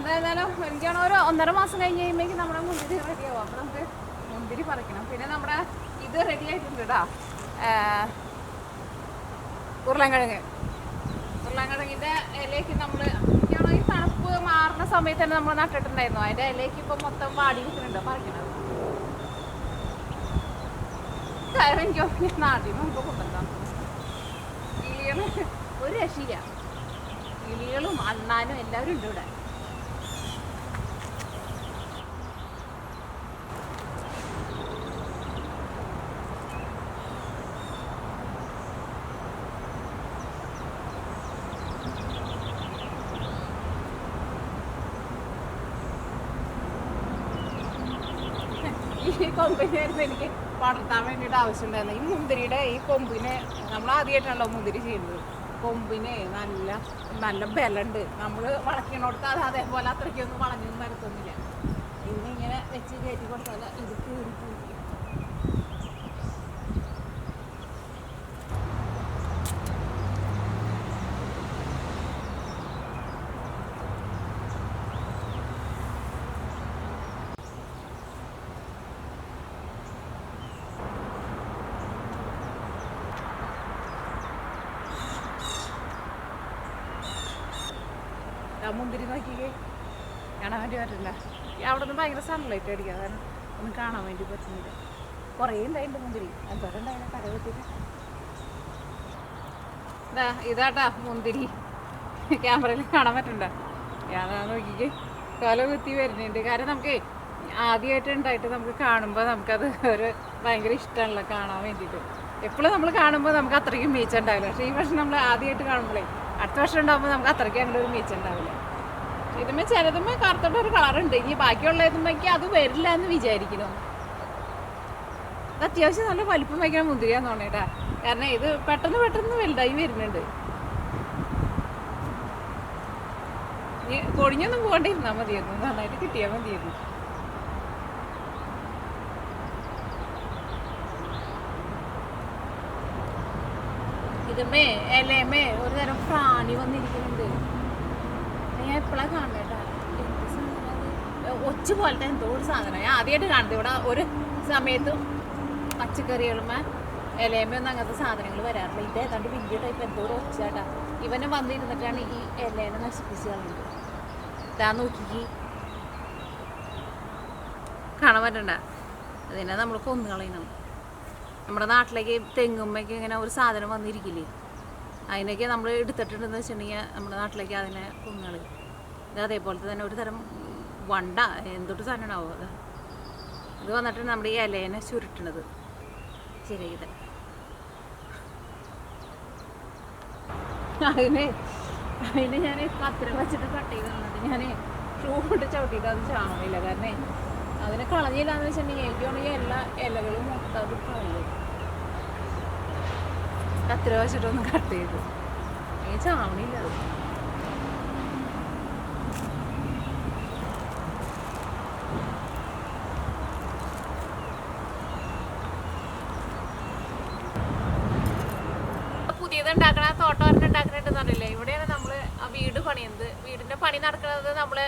S1: എന്തായാലും എനിക്കാണ് ഒരു ഒന്നര മാസം കഴിഞ്ഞ് കഴിയുമ്പോഴേക്കും നമ്മുടെ മുന്തിരി റെഡിയാവും. അപ്പം നമുക്ക് മുന്തിരി പറിക്കണം. പിന്നെ നമ്മുടെ ഇത് റെഡി ആയിട്ടുണ്ട് കേട്ടോ ഉരുളൻകിഴങ്ങ്. ഉരുളൻകിഴങ്ങിന്റെ ഇലയ്ക്ക് നമ്മൾ എനിക്കാണോ ഈ തണുപ്പ് മാറുന്ന സമയത്ത് തന്നെ നമ്മൾ നട്ടിട്ടുണ്ടായിരുന്നു. അതിന്റെ ഇലയ്ക്ക് ഇപ്പം മൊത്തം വാടി നിൽക്കുന്നുണ്ട്. പറിക്കണത് കാര്യം എനിക്ക് നാട്ടിൽ നിന്ന് നമുക്ക് കൊണ്ടുവന്നാണ് കിളികൾ ഒരു രക്ഷയില്ല. കിളികളും അണ്ണാനും എല്ലാവരും ഉണ്ട് ഇവിടെ. കൊമ്പിനായിരുന്നു എനിക്ക് വളർത്താൻ വേണ്ടിയിട്ട് ആവശ്യമുണ്ടായിരുന്നു ഈ മുന്തിരിയുടെ ഈ കൊമ്പിനെ നമ്മൾ ആദ്യമായിട്ടാണല്ലോ മുന്തിരി ചെയ്യുന്നത്. കൊമ്പിനെ നല്ല നല്ല ബലമുണ്ട് നമ്മൾ വളയ്ക്കണോടത്ത് അത് അതേപോലെ അത്രയ്ക്കൊന്നും വളഞ്ഞൊന്നും വരത്തൊന്നുമില്ല. ഇങ്ങനെ വെച്ച് കയറ്റി കൊടുത്താൽ ഇത് കീറി പോയി ആ മുന്തിരി നോക്കിക്കേ കാണാൻ വേണ്ടി പറ്റില്ല ഈ സൺലൈറ്റ് അടിക്കുക. കാരണം ഒന്നും കാണാൻ വേണ്ടി പറ്റുന്നില്ല. കുറേ ഉണ്ടായിട്ട് മുന്തിരി. എന്തൊക്കെ ഉണ്ടായില്ല കട വെച്ചിട്ട് ഇതാ ഇതാട്ടാ മുന്തിരി. ക്യാമറയിൽ കാണാൻ പറ്റണ്ട ഞാൻ നോക്കിക്കേ. കൊല കുത്തി വരുന്നുണ്ട്. കാരണം നമുക്ക് ആദ്യമായിട്ട് ഉണ്ടായിട്ട് നമുക്ക് കാണുമ്പോൾ നമുക്കത് ഒരു ഭയങ്കര ഇഷ്ടമാണല്ലോ കാണാൻ വേണ്ടിയിട്ട്. എപ്പോഴും നമ്മൾ കാണുമ്പോൾ നമുക്ക് അത്രയ്ക്കും മീച്ച ഉണ്ടാവില്ല. പക്ഷേ ഈ വർഷം നമ്മൾ ആദ്യമായിട്ട് കാണുമ്പോഴേ അടുത്ത വർഷം ഉണ്ടാകുമ്പോൾ നമുക്ക് അത്രയ്ക്കും അങ്ങനെ ഒരു മീച്ച ഉണ്ടാവില്ല. ഇതുമേ ചിലതുമേ കറുത്തിട്ട് ഒരു കളറുണ്ട്. ഇനി ബാക്കിയുള്ള ഇതുമ്മയ്ക്ക് അത് വരില്ല എന്ന് വിചാരിക്കുന്നു. ഇത് അത്യാവശ്യം നല്ല വലിപ്പം വയ്ക്കണം മുന്തിരിയാന്ന് തോന്നേട്ടാ കാരണം ഇത് പെട്ടെന്ന് പെട്ടെന്ന് വലുതായി വരുന്നുണ്ട്. ഇനി കൊടിഞ്ഞൊന്നും പോകണ്ടിരുന്നാൽ മതിയായിരുന്നു നന്നായിട്ട് കിട്ടിയാൽ മതിയായിരുന്നു ഇതുമേ എലേമേ ഒരു തരം പ്രാണി വന്നിരിക്കുന്നുണ്ട്. എപ്പോഴാണ് കേട്ടോ ഒച്ച പോലത്തെ എന്തോ ഒരു സാധനം. ഞാൻ ആദ്യമായിട്ട് കാണുന്നത്. ഇവിടെ ഒരു സമയത്തും പച്ചക്കറികളുമേ ഇലയമൊന്നും അങ്ങനത്തെ സാധനങ്ങൾ വരാറില്ല. ഇത് ഏതാണ്ട് വലിയ ടൈപ്പ് എന്തോ ഒരു ഒച്ചാട്ടാ ഇവനെ വന്നിരുന്നിട്ടാണ് ഈ ഇലേനെ നശിപ്പിച്ച് കളഞ്ഞത്. ഇതാ നോക്കി കാണാൻ പറ്റണ്ട. അതിനെ നമ്മൾ കൊന്നു കളയണം. നമ്മുടെ നാട്ടിലേക്ക് തെങ്ങുമ്മയ്ക്ക് ഇങ്ങനെ ഒരു സാധനം വന്നിരിക്കില്ലേ? അതിനൊക്കെ നമ്മൾ എടുത്തിട്ടുണ്ടെന്ന് വെച്ചിട്ടുണ്ടെങ്കിൽ നമ്മുടെ നാട്ടിലേക്ക് അതിനെ കൊന്നുകളി ഇത് അതേപോലത്തെ തന്നെ ഒരു തരം വണ്ട എന്തൊട്ട് സാധനം ഉണ്ടാവും അത് ഇത് വന്നിട്ട് നമ്മുടെ ഈ ഇലേനെ ചുരുട്ടണത്. ശരിയത് അതിനെ അതിന് ഞാൻ കത്തിര വെച്ചിട്ട് കട്ട് ചെയ്ത് തന്നിട്ട് ഞാൻ ഷൂ കൊണ്ട് ചവിട്ടിയിട്ട് അത് ചാണില്ല കാരണം അതിനെ കളഞ്ഞില്ല എന്ന് വെച്ചിട്ടുണ്ടെങ്കിൽ എനിക്ക് എല്ലാ ഇലകളും മൊത്തം അത് കളഞ്ഞു കത്തിര വെച്ചിട്ടൊന്ന് കട്ട് ചെയ്തു. എനിക്ക് ചാവണില്ല അത് പുതിയത് ഉണ്ടാക്കണ തോട്ടം ഉണ്ടാക്കുന്നുണ്ടെന്ന് അറിയില്ലേ ഇവിടെയാണ് നമ്മൾ ആ വീട് പണിയുന്നത് വീടിന്റെ പണി നടക്കുന്നത് നമ്മൾ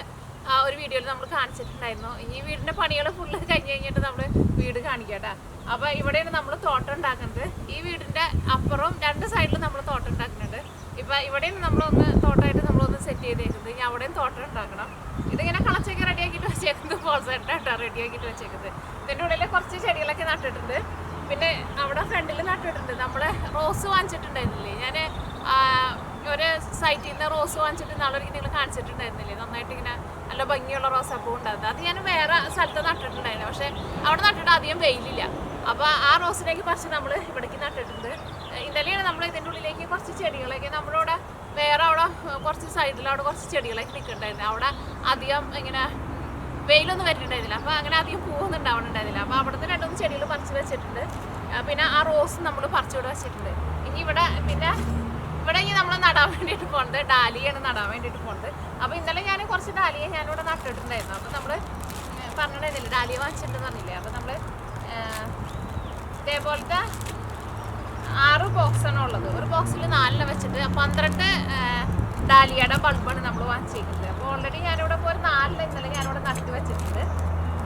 S1: ആ ഒരു വീഡിയോയിൽ നമ്മൾ കാണിച്ചിട്ടുണ്ടായിരുന്നു. ഈ വീടിന്റെ പണികൾ ഫുള്ള് കഴിഞ്ഞ് കഴിഞ്ഞിട്ട് നമ്മൾ വീട് കാണിക്കട്ടാ. അപ്പൊ ഇവിടെയാണ് നമ്മൾ തോട്ടം ഉണ്ടാക്കുന്നത്. ഈ വീടിന്റെ അപ്പുറവും രണ്ട് സൈഡിലും നമ്മൾ തോട്ടം ഉണ്ടാക്കുന്നുണ്ട്. ഇപ്പൊ ഇവിടെയാണ് നമ്മളൊന്ന് തോട്ടമായിട്ട് നമ്മളൊന്ന് സെറ്റ് ചെയ്തേക്കുന്നത്. ഇനി അവിടെയും തോട്ടം ഉണ്ടാക്കണം. ഇതിങ്ങനെ കളച്ചൊക്കെ റെഡിയാക്കിയിട്ട് വെച്ചേക്കുന്നത് ഫോൾസായിട്ടാണ് റെഡിയാക്കിയിട്ട് വെച്ചേക്കുന്നത്. ഇതിന്റെ ഉള്ളിൽ കുറച്ച് ചെടികളൊക്കെ നട്ടിട്ടുണ്ട്. പിന്നെ അവിടെ ഫ്രണ്ടിൽ നട്ടിട്ടുണ്ട്. നമ്മൾ റോസ് വാങ്ങിച്ചിട്ടുണ്ടായിരുന്നില്ലേ? ഞാൻ ഒരു സൈറ്റിൽ നിന്ന് റോസ് വാങ്ങിച്ചിട്ട് നാളൊരിക്കൽ നിങ്ങൾ കാണിച്ചിട്ടുണ്ടായിരുന്നില്ലേ? നന്നായിട്ട് ഇങ്ങനെ നല്ല ഭംഗിയുള്ള റോസാപ്പൂ ഉണ്ടായിരുന്നു. അത് ഞാൻ വേറെ സ്ഥലത്ത് നട്ടിട്ടുണ്ടായിരുന്നു. പക്ഷേ അവിടെ നട്ടിട്ട് അധികം വെയിലില്ല. അപ്പോൾ ആ റോസിലേക്ക് പറിച്ച് നമ്മൾ ഇവിടേക്ക് നട്ടിട്ടുണ്ട്. ഇന്നലെയാണ് നമ്മൾ ഇതിന്റെ ഉള്ളിലേക്ക് കുറച്ച് ചെടികളൊക്കെ നമ്മളവിടെ വേറെ അവിടെ കുറച്ച് സൈഡിൽ അവിടെ കുറച്ച് ചെടികളൊക്കെ നിൽക്കുന്നുണ്ടായിരുന്നു. അവിടെ അധികം ഇങ്ങനെ വെയിലൊന്നും വരുന്നുണ്ടായിരുന്നില്ല അപ്പോൾ അങ്ങനെ അധികം പൂവൊന്നും ഉണ്ടാവണുണ്ടായിരുന്നില്ല. അപ്പോൾ അവിടുന്ന് രണ്ടൊന്ന് ചെടികൾ പറിച്ച് വെച്ചിട്ടുണ്ട്. പിന്നെ ആ റോസ് നമ്മൾ പറിച്ചുകൂടെ വെച്ചിട്ടുണ്ട്. ഇനി ഇവിടെ പിന്നെ ഇവിടെ ഇനി നമ്മൾ നടാൻ വേണ്ടിയിട്ട് പോകുന്നത് ഡാലിയാണ് നടാൻ വേണ്ടിയിട്ട് പോകുന്നത് അപ്പോൾ ഇന്നലെ ഞാൻ കുറച്ച് ഡാലിയ ഞാനിവിടെ നട്ടിട്ടുണ്ടായിരുന്നു. അപ്പോൾ നമ്മൾ പറഞ്ഞിട്ടുണ്ടായിരുന്നില്ല ഡാലിയ വാങ്ങിച്ചിട്ടുണ്ടെന്ന് പറഞ്ഞില്ലേ? അപ്പോൾ നമ്മൾ ഇതേപോലത്തെ ആറ് ബോക്സാണ് ഉള്ളത്. ഒരു ബോക്സിൽ നാലിനെ വെച്ചിട്ട് പന്ത്രണ്ട് ഡാലിയയുടെ ബൾബാണ് നമ്മൾ വാങ്ങിച്ചിരിക്കുന്നത്. അപ്പോൾ ഓൾറെഡി ഞാനിവിടെ ഒരു നാലിന് ഇന്നലെ ഞാനിവിടെ നട്ടു വെച്ചിട്ടുണ്ട്.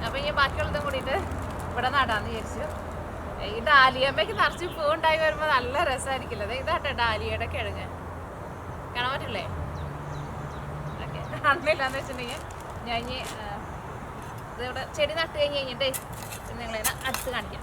S1: അപ്പോൾ ഇനി ബാക്കിയുള്ളതും കൂടിയിട്ട് ഇവിടെ നടാന്ന് വിചാരിച്ചു. ഈ ഡാലിയമ്മയ്ക്ക് നിറച്ച് പൂ ഉണ്ടായി വരുമ്പോൾ നല്ല രസമായിരിക്കില്ല ദേ ഇതാട്ടെ ഡാലിയയുടെ കിഴങ്ങ്. കാണാൻ പറ്റില്ലേ? ഓക്കെ. കാണുന്നില്ലാന്ന് വെച്ചിട്ടുണ്ടെങ്കിൽ ഞാൻ ഇനി ഇതിവിടെ ചെടി നട്ട് കഴിഞ്ഞ് കഴിഞ്ഞിട്ടേ നിങ്ങളെ അടുത്ത് കാണിക്കാം.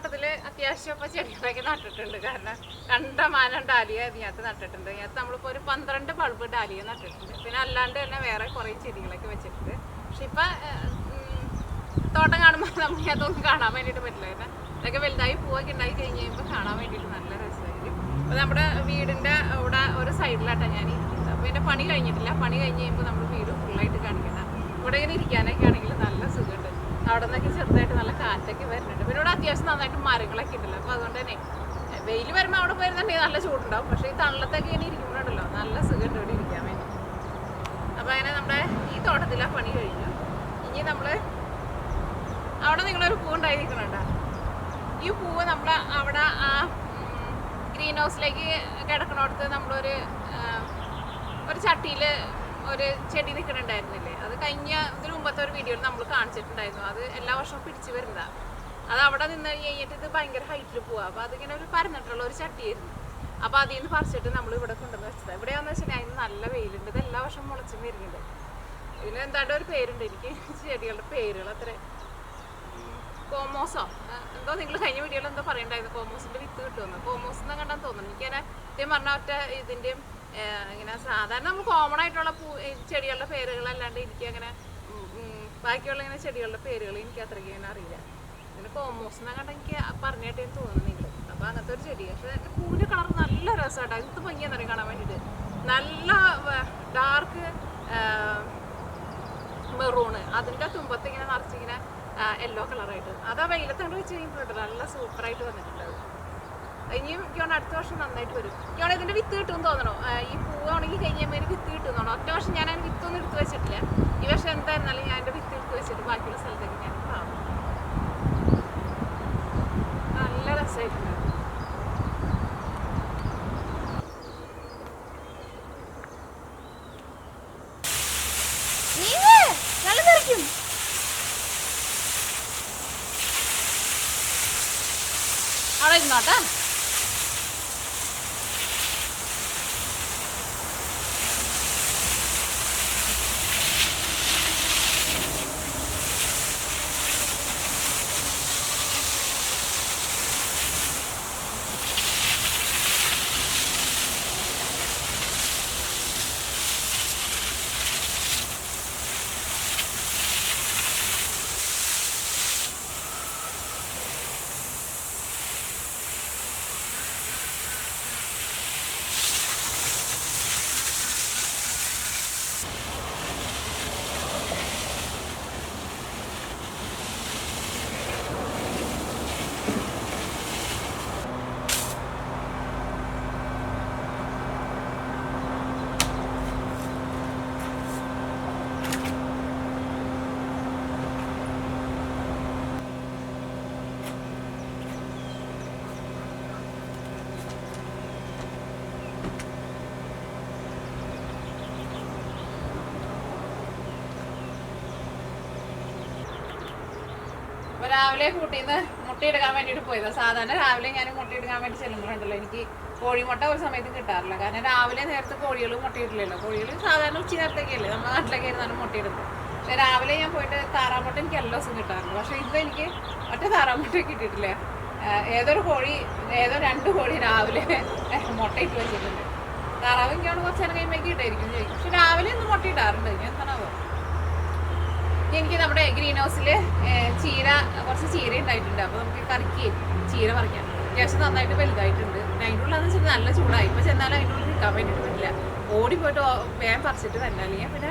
S1: ഈ തോട്ടത്തിൽ അത്യാവശ്യം ഇപ്പോൾ ചെടികളൊക്കെ നട്ടിട്ടുണ്ട്. കാരണം കണ്ടമാനം ഡാലിയ ഇതിനകത്ത് നട്ടിട്ടുണ്ട്. ഇതിനകത്ത് നമ്മളിപ്പോൾ ഒരു പന്ത്രണ്ട് ബൾബ് ഡാലിയ നട്ടിട്ടുണ്ട്. പിന്നെ അല്ലാണ്ട് തന്നെ വേറെ കുറേ ചെടികളൊക്കെ വെച്ചിട്ടുണ്ട്. പക്ഷെ ഇപ്പം തോട്ടം കാണുമ്പോൾ നമുക്ക് അതൊന്നും കാണാൻ വേണ്ടിയിട്ട് പറ്റില്ല. കാരണം ഇതൊക്കെ വലുതായി പൂവൊക്കെ ഉണ്ടായി കഴിഞ്ഞ് കഴിയുമ്പോൾ കാണാൻ വേണ്ടിയിട്ട് നല്ല രസമായിരിക്കും അപ്പോൾ നമ്മുടെ വീടിന്റെ അവിടെ ഒരു സൈഡിലായിട്ടാണ് ഞാൻ ഇരിക്കുന്നത്. അപ്പോൾ എന്റെ പണി കഴിഞ്ഞിട്ടില്ല. പണി കഴിഞ്ഞ് കഴിയുമ്പോൾ നമ്മൾ വീട് ഫുള്ളായിട്ട് കാണിക്കണം. ഇവിടെ ഇങ്ങനെ ഇരിക്കാനൊക്കെ ആണെങ്കിൽ അവിടെ നിന്നൊക്കെ ചെറുതായിട്ട് നല്ല കാറ്റൊക്കെ വരുന്നുണ്ട്. പിന്നെ ഇവിടെ അത്യാവശ്യം നന്നായിട്ട് മരങ്ങളൊക്കെ ഉണ്ടല്ലോ. അപ്പോൾ അതുകൊണ്ട് തന്നെ വെയിൽ വരുമ്പോൾ അവിടെ പോയിരുന്നുണ്ടെങ്കിൽ നല്ല ചൂടുണ്ടാവും. പക്ഷേ ഈ തണലത്തൊക്കെ ഇങ്ങനെ ഇരിക്കുമ്പോഴുണ്ടല്ലോ നല്ല സുഖമുണ്ട് ഇവിടെ ഇരിക്കാൻ വേണ്ടി. അപ്പോൾ അങ്ങനെ നമ്മുടെ ഈ തോട്ടത്തിലെ പണി കഴിഞ്ഞു. ഇനി നമ്മൾ അവിടെ നിങ്ങളൊരു പൂ ഉണ്ടായിരിക്കണുണ്ടോ ഈ പൂവ് നമ്മുടെ അവിടെ ആ ഗ്രീൻ ഹൗസിലേക്ക് കിടക്കണോടത്ത് നമ്മളൊരു ഒരു ചട്ടിയിൽ ഒരു ചെടി നിൽക്കണുണ്ടായിരുന്നില്ലേ അത് കഴിഞ്ഞ ഇതിന് മുമ്പത്തെ ഒരു വീഡിയോയിൽ നമ്മൾ കാണിച്ചിട്ടുണ്ടായിരുന്നു. അത് എല്ലാ വർഷവും പിടിച്ചു വരുന്നതാണ് അത് അവിടെ നിന്ന് കഴിഞ്ഞിട്ട് ഇത് ഭയങ്കര ഹൈറ്റിൽ പോവാ. അപ്പോൾ അതിങ്ങനെ ഒരു പരന്നിട്ടുള്ള ഒരു ചട്ടിയായിരുന്നു. അപ്പോൾ അതിൽ നിന്ന് പറിച്ചിട്ട് നമ്മൾ ഇവിടെ കൊണ്ടുവന്ന് വെച്ചത്. ഇവിടെയാന്ന് വെച്ചാൽ അതിന് നല്ല വെയിലുണ്ട്. ഇത് എല്ലാ വർഷവും മുളച്ചും വരുന്നുണ്ട്. ഇതിന് എന്താണ്ട് ഒരു പേരുണ്ട് എനിക്ക്. ചെടികളുടെ പേരുകൾ അത്ര. കോമോസോ. എന്തോ നിങ്ങൾ കഴിഞ്ഞ വീഡിയോയിൽ എന്തോ പറയണ്ടായിരുന്നു. കോമോസിന്റെ വിത്ത് കിട്ടുമെന്ന് കോമോസ് എന്ന് കണ്ടാന്ന് തോന്നുന്നു. എനിക്കങ്ങനെ ഇതേ പറഞ്ഞ ഒറ്റ ഇതിന്റെയും ഇങ്ങനെ സാധാരണ നമ്മൾ കോമൺ ആയിട്ടുള്ള പൂ ചെടികളുടെ പേരുകളല്ലാണ്ട് എനിക്ക് അങ്ങനെ ബാക്കിയുള്ള ഇങ്ങനെ ചെടികളുടെ പേരുകൾ എനിക്ക് അത്രയ്ക്ക് ഇങ്ങനെ അറിയില്ല. പിന്നെ കോമോസ് എന്നാ കണ്ട എനിക്ക് പറഞ്ഞിട്ട് തോന്നുന്നു തോന്നുന്നില്ല അപ്പൊ അങ്ങനത്തെ ഒരു ചെടി. പക്ഷെ പൂവിന്റെ കളർ നല്ല രസമാട്ടോ എന്ത് ഭംഗിയാന്നറിയാം കാണാൻ വേണ്ടിയിട്ട്. നല്ല ഡാർക്ക് മെറൂണ് അതിന്റെ തുമ്പത്ത് ഇങ്ങനെ നിറച്ചിങ്ങനെ യെല്ലോ കളറായിട്ട് അത് ആ വെയിലത്ത് വെച്ച് കഴിഞ്ഞിട്ടുണ്ട് നല്ല സൂപ്പറായിട്ട് വന്നിട്ടുണ്ട് അത് ഇനിയും എനിക്കോണ്ട് അടുത്ത വർഷം നന്നായിട്ട് വരും. ഇയാൾ ഇതിന്റെ വിത്ത് കിട്ടും തോന്നണോ? ഈ ഈ പൂവാണെങ്കിൽ കഴിഞ്ഞാൽ വിത്ത് കിട്ടും തോന്നണം? ഒറ്റ വർഷം ഞാൻ അതിന് വിത്തൊന്നും എടുത്തു വെച്ചിട്ടില്ല. ഈ വർഷം എന്തായിരുന്നാലും ഞാൻ എന്റെ വിത്ത് എടുത്തു വെച്ചിട്ട് ബാക്കിയുള്ള സ്ഥലത്തേക്ക് ഞാൻ പാവും. നല്ല രസമായിട്ടുണ്ട് അവിടെ ഇരുന്നോട്ടെ രാവിലെ കൂട്ടിന്ന് മുട്ടയെടുക്കാൻ വേണ്ടിയിട്ട് പോയത്. സാധാരണ രാവിലെ ഞാൻ മുട്ടയെടുക്കാൻ വേണ്ടി ചെല്ലുമ്പോഴുണ്ടല്ലോ. എനിക്ക് കോഴിമുട്ട ഒരു സമയത്ത് കിട്ടാറില്ല. കാരണം രാവിലെ നേരത്തെ കോഴികൾ മുട്ടയിട്ടില്ലല്ലോ. കോഴികൾ സാധാരണ ഉച്ച നേരത്തേക്കല്ലേ നമ്മുടെ നാട്ടിലേക്ക് ആയിരുന്നാലും മുട്ടയിടുന്നത്. പക്ഷെ രാവിലെ ഞാൻ പോയിട്ട് താറാമുട്ട എനിക്ക് എല്ലാ ദിവസവും കിട്ടാറുണ്ട്. പക്ഷെ ഇന്ന് എനിക്ക് ഒറ്റ താറാമുട്ട കിട്ടിയിട്ടില്ല. ഏതൊരു കോഴി ഏതോ രണ്ട് കോഴി രാവിലെ മുട്ടയിട്ട് വെച്ചിട്ടുണ്ട്. താറാവ് എനിക്കാണ് കുറച്ച് നേരം കഴിയുമ്പോൾ കിട്ടായിരിക്കും പക്ഷെ രാവിലെ ഒന്നും മുട്ടയിടാറുണ്ട്. ഞാൻ എനിക്ക് നമ്മുടെ ഗ്രീൻ ഹൗസിൽ ചീര കുറച്ച് ചീര ഉണ്ടായിട്ടുണ്ട്. അപ്പോൾ നമുക്ക് കറിക്ക് ചീര പറിക്കാം. അത്യാവശ്യം നന്നായിട്ട് വലുതായിട്ടുണ്ട്. അതെന്ന് വെച്ചാൽ നല്ല ചൂടായി. ഇപ്പോൾ ചെന്നാലും അതിന്റെ ഉള്ളിൽ നിൽക്കാൻ വേണ്ടിയിട്ട് പറ്റില്ല. ഓടി പോയിട്ട് വേഗം പറിച്ചിട്ട് തന്നെ അല്ലെങ്കിൽ പിന്നെ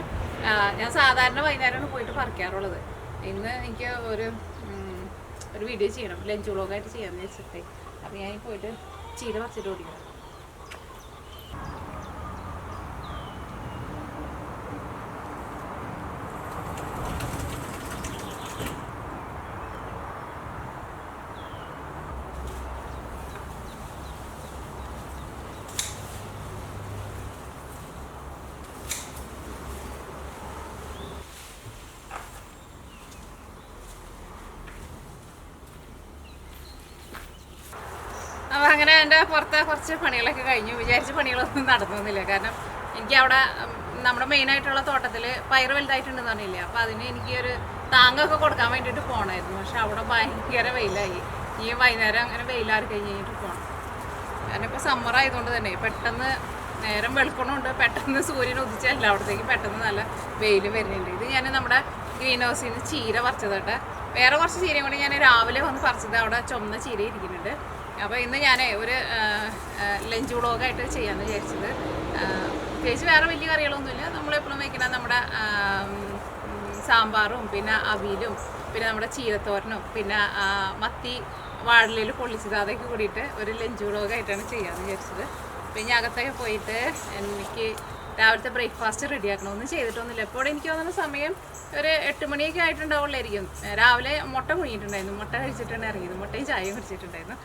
S1: ഞാൻ സാധാരണ വൈകുന്നേരമാണ് പോയിട്ട് പറിക്കാറുള്ളത്. ഇന്ന് എനിക്ക് ഒരു ഒരു വീഡിയോ ചെയ്യണം. ലഞ്ച് വ്ളോഗായിട്ട് ചെയ്യാമെന്ന് വെച്ചിട്ടേ അപ്പോൾ ഞാൻ പോയിട്ട് ചീര പറിച്ചിട്ട് ഓടിക്കണം അപ്പോൾ അങ്ങനെ എന്റെ പുറത്തെ കുറച്ച് പണികളൊക്കെ കഴിഞ്ഞു. വിചാരിച്ച പണികളൊന്നും നടന്നില്ല കാരണം എനിക്ക് അവിടെ നമ്മുടെ മെയിനായിട്ടുള്ള തോട്ടത്തിൽ പയറ് വലുതായിട്ടുണ്ടെന്ന് പറഞ്ഞില്ലേ? അപ്പോൾ അതിന് എനിക്ക് ഒരു താങ്ങൊക്കെ കൊടുക്കാൻ വേണ്ടിയിട്ട് പോകണമായിരുന്നു പക്ഷെ അവിടെ ഭയങ്കര വെയിലായി. ഈ വൈകുന്നേരം അങ്ങനെ വെയിലാറി കഴിഞ്ഞ് കഴിഞ്ഞിട്ട് പോകണം കാരണം ഇപ്പോൾ സമ്മർ ആയതുകൊണ്ട് തന്നെ പെട്ടെന്ന് നേരം വെളുക്കണമുണ്ട് പെട്ടെന്ന് സൂര്യൻ ഉദിച്ചല്ല അവിടത്തേക്ക് പെട്ടെന്ന് നല്ല വെയിൽ വരുന്നുണ്ട്. ഇത് ഞാൻ നമ്മുടെ ഗ്രീൻ ഹൗസിൽ നിന്ന് ചീര പറിച്ചതോട്ടെ. വേറെ കുറച്ച് ചീരയും കൂടി ഞാൻ രാവിലെ വന്ന് പറിച്ചത്. അവിടെ ചുമന്ന ചീര ഇരിക്കുന്നുണ്ട്. അപ്പോൾ ഇന്ന് ഞാൻ ഒരു ലഞ്ച് വ്ളോഗായിട്ട് ചെയ്യാമെന്ന് വിചാരിച്ചത്. പ്രത്യേകിച്ച് വേറെ വലിയ കറികളൊന്നുമില്ല. നമ്മളെപ്പോഴും വയ്ക്കുന്ന നമ്മുടെ സാമ്പാറും പിന്നെ അവിയലും പിന്നെ നമ്മുടെ ചീരത്തോരനും പിന്നെ മത്തി വാഴലയിൽ പൊള്ളിച്ചത് അതൊക്കെ കൂടിയിട്ട് ഒരു ലഞ്ച് വ്ളോഗായിട്ടാണ് ചെയ്യാമെന്ന് വിചാരിച്ചത്. പിന്നെ അകത്തൊക്കെ പോയിട്ട് എനിക്ക് രാവിലത്തെ ബ്രേക്ക്ഫാസ്റ്റ് റെഡിയാക്കണം ഒന്നും ചെയ്തിട്ടൊന്നുമില്ല. ഇപ്പോൾ എനിക്ക് തോന്നുന്ന സമയം ഒരു എട്ട് മണിയൊക്കെ ആയിട്ടുണ്ടാവുള്ളായിരിക്കും. രാവിലെ മുട്ട കുഴിയിട്ടുണ്ടായിരുന്നു മുട്ട കഴിച്ചിട്ടാണ് ഇറങ്ങിയത്. മുട്ടയും ചായയും കുടിച്ചിട്ടുണ്ടായിരുന്നു.